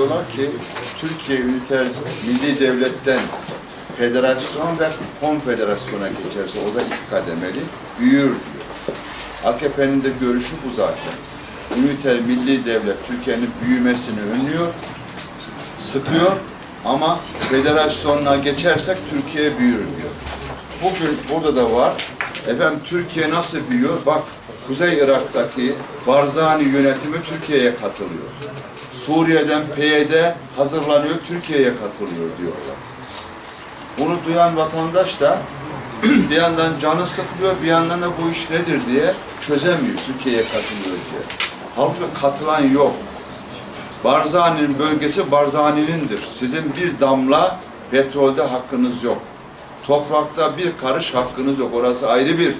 diyorlar ki Türkiye üniter milli devletten federasyon ve konfederasyona geçerse o da iki kademeli büyür diyor. AKP'nin de görüşü bu zaten. Üniter milli devlet Türkiye'nin büyümesini önlüyor, sıkıyor ama federasyonuna geçersek Türkiye büyür diyor. Bugün burada da var. Efendim Türkiye nasıl büyüyor? Bak Kuzey Irak'taki Barzani yönetimi Türkiye'ye katılıyor. Suriye'den PYD hazırlanıyor, Türkiye'ye katılıyor diyorlar. Bunu duyan vatandaş da bir yandan canı sıkılıyor, bir yandan da bu iş nedir diye çözemiyor Türkiye'ye katılıyor diye. Halbuki katılan yok. Barzani'nin bölgesi Barzani'nindir. Sizin bir damla petrolde hakkınız yok. Toprakta bir karış hakkınız yok. Orası ayrı bir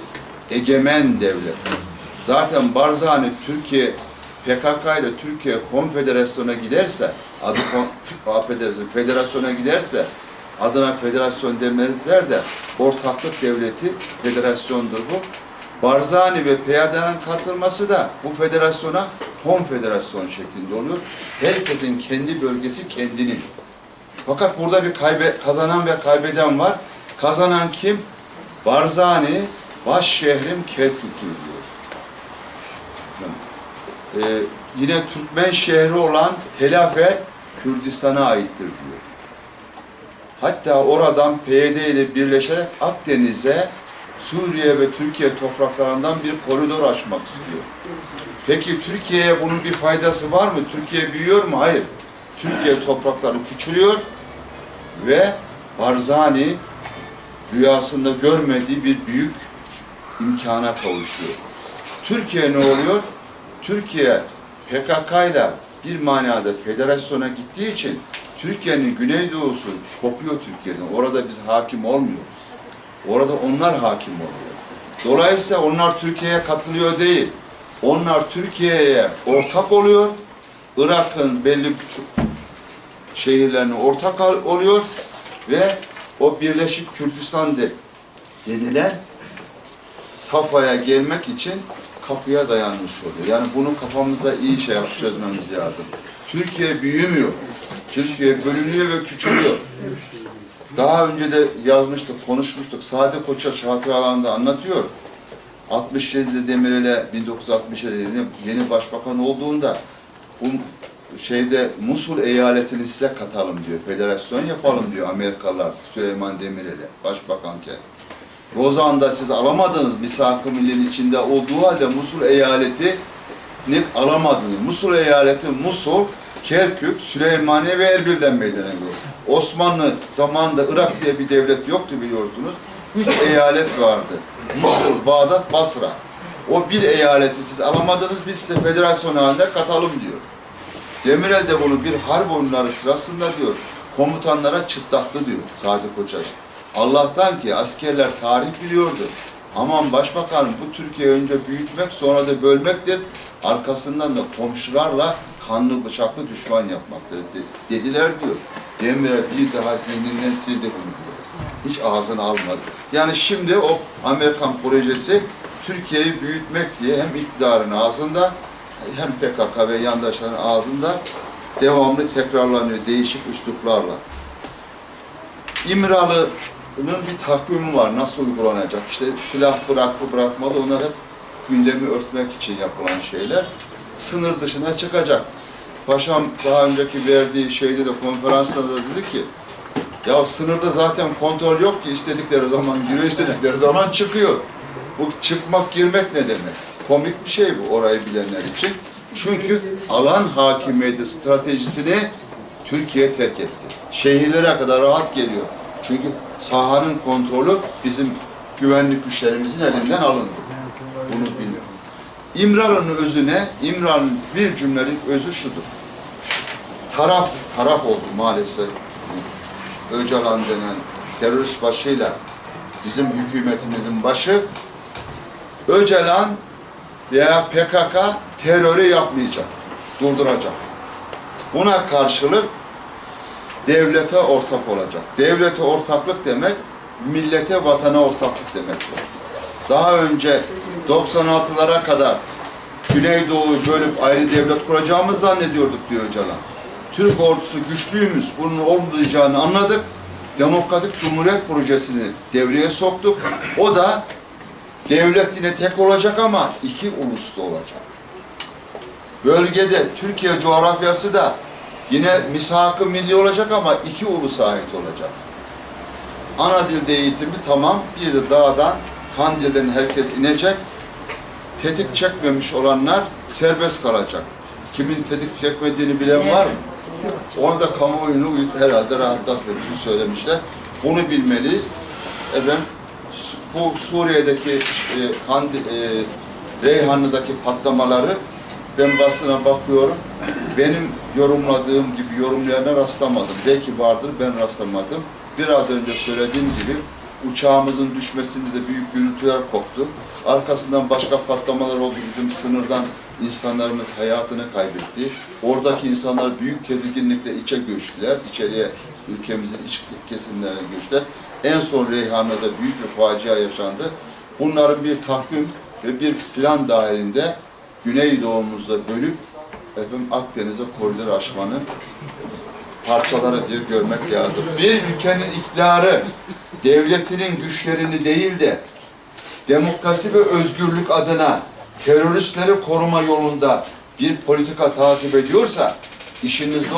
egemen devlet. Zaten Barzani Türkiye PKK ile Türkiye konfederasyona giderse, adı kon- affedersin, federasyona giderse adına federasyon demezler de ortaklık devleti federasyondur bu. Barzani ve PYD'nin katılması da bu federasyona konfederasyon şeklinde oluyor. Herkesin kendi bölgesi kendinin. Fakat burada bir kaybe, kazanan ve kaybeden var. Kazanan kim? Barzani, baş şehrim Kerkük'tür diyor. Ee, yine Türkmen şehri olan Telafe, Kürdistan'a aittir diyor. Hatta oradan PYD ile birleşerek Akdeniz'e Suriye ve Türkiye topraklarından bir koridor açmak istiyor. Peki Türkiye'ye bunun bir faydası var mı? Türkiye büyüyor mu? Hayır. Türkiye toprakları küçülüyor ve Barzani rüyasında görmediği bir büyük imkana kavuşuyor. Türkiye ne oluyor? Türkiye PKK ile bir manada federasyona gittiği için Türkiye'nin güneydoğusu kopuyor Türkiye'den. Orada biz hakim olmuyoruz. Orada onlar hakim oluyor. Dolayısıyla onlar Türkiye'ye katılıyor değil. Onlar Türkiye'ye ortak oluyor. Irak'ın belli şehirlerine ortak oluyor ve o Birleşik Kürdistan de denilen safhaya gelmek için kapıya dayanmış oluyor. Yani bunu kafamıza iyi şey yap, çözmemiz lazım. Türkiye büyümüyor. Türkiye bölünüyor ve küçülüyor. Daha önce de yazmıştık, konuşmuştuk. Sade Koçaş hatıralarında anlatıyor. 67'de Demirel'e 1967'de yeni başbakan olduğunda bu şeyde Musul eyaletini size katalım diyor. Federasyon yapalım diyor Amerikalılar Süleyman Demirel'e başbakanken. Lozan'da siz alamadınız misak-ı millinin içinde olduğu halde Musul eyaleti alamadınız. Musul eyaleti Musul, Kerkük, Süleymaniye ve Erbil'den meydana geliyor. Osmanlı zamanında Irak diye bir devlet yoktu biliyorsunuz. Üç eyalet vardı. Musul, Bağdat, Basra. O bir eyaleti siz alamadınız, biz size federasyon halinde katalım diyor. Demirel de bunu bir harp oyunları sırasında diyor, komutanlara çıtlattı diyor Sadi Koçaş. Allah'tan ki askerler tarih biliyordu. Aman başbakanım bu Türkiye önce büyütmek sonra da bölmektir. Arkasından da komşularla kanlı bıçaklı düşman yapmaktır de- dediler diyor. Demirel bir daha zihninden sildi bunu diyor. Hiç ağzına almadı. Yani şimdi o Amerikan projesi Türkiye'yi büyütmek diye hem iktidarın ağzında hem PKK ve yandaşların ağzında devamlı tekrarlanıyor değişik üsluplarla. İmralı'nın bir takvimi var nasıl uygulanacak. İşte silah bıraktı bırakmadı onlar hep gündemi örtmek için yapılan şeyler. Sınır dışına çıkacak. Paşam daha önceki verdiği şeyde de konferansta da dedi ki ya sınırda zaten kontrol yok ki istedikleri zaman giriyor istedikleri zaman çıkıyor. Bu çıkmak girmek ne demek? Komik bir şey bu orayı bilenler için. Çünkü alan hakimiyeti stratejisini Türkiye terk etti. Şehirlere kadar rahat geliyor. Çünkü sahanın kontrolü bizim güvenlik güçlerimizin elinden alındı. Bunu bilmiyorum. İmralı'nın özü ne? İmralı'nın bir cümlelik özü şudur. Taraf, taraf oldu maalesef. Öcalan denen terörist başıyla bizim hükümetimizin başı Öcalan veya PKK terörü yapmayacak, durduracak. Buna karşılık devlete ortak olacak. Devlete ortaklık demek, millete, vatana ortaklık demektir. Daha önce 96'lara kadar Güneydoğu'yu bölüp ayrı devlet kuracağımızı zannediyorduk diyor Öcalan. Türk ordusu güçlüymüş, bunun olmayacağını anladık. Demokratik Cumhuriyet Projesi'ni devreye soktuk. O da devlet yine tek olacak ama iki uluslu olacak. Bölgede Türkiye coğrafyası da yine misak-ı milli olacak ama iki ulusa ait olacak. Ana dilde eğitimi tamam, bir de dağdan, Kandil'den herkes inecek. Tetik çekmemiş olanlar serbest kalacak. Kimin tetik çekmediğini bilen var mı? Onu da kamuoyunu herhalde rahatlatmak için söylemişler. Bunu bilmeliyiz. Efendim, bu Suriye'deki e, Kandil, e, Reyhanlı'daki patlamaları ben basına bakıyorum. Benim yorumladığım gibi yorumlayana rastlamadım. Belki vardır, ben rastlamadım. Biraz önce söylediğim gibi uçağımızın düşmesinde de büyük gürültüler koptu. Arkasından başka patlamalar oldu. Bizim sınırdan insanlarımız hayatını kaybetti. Oradaki insanlar büyük tedirginlikle içe göçtüler. İçeriye ülkemizin iç kesimlerine göçtüler. En son Reyhanlı'da büyük bir facia yaşandı. Bunların bir takvim ve bir plan dahilinde Güneydoğumuzda bölüp efendim Akdeniz'e koridor açmanın parçaları diye görmek lazım. Bir ülkenin iktidarı devletinin güçlerini değil de demokrasi ve özgürlük adına teröristleri koruma yolunda bir politika takip ediyorsa işiniz zor.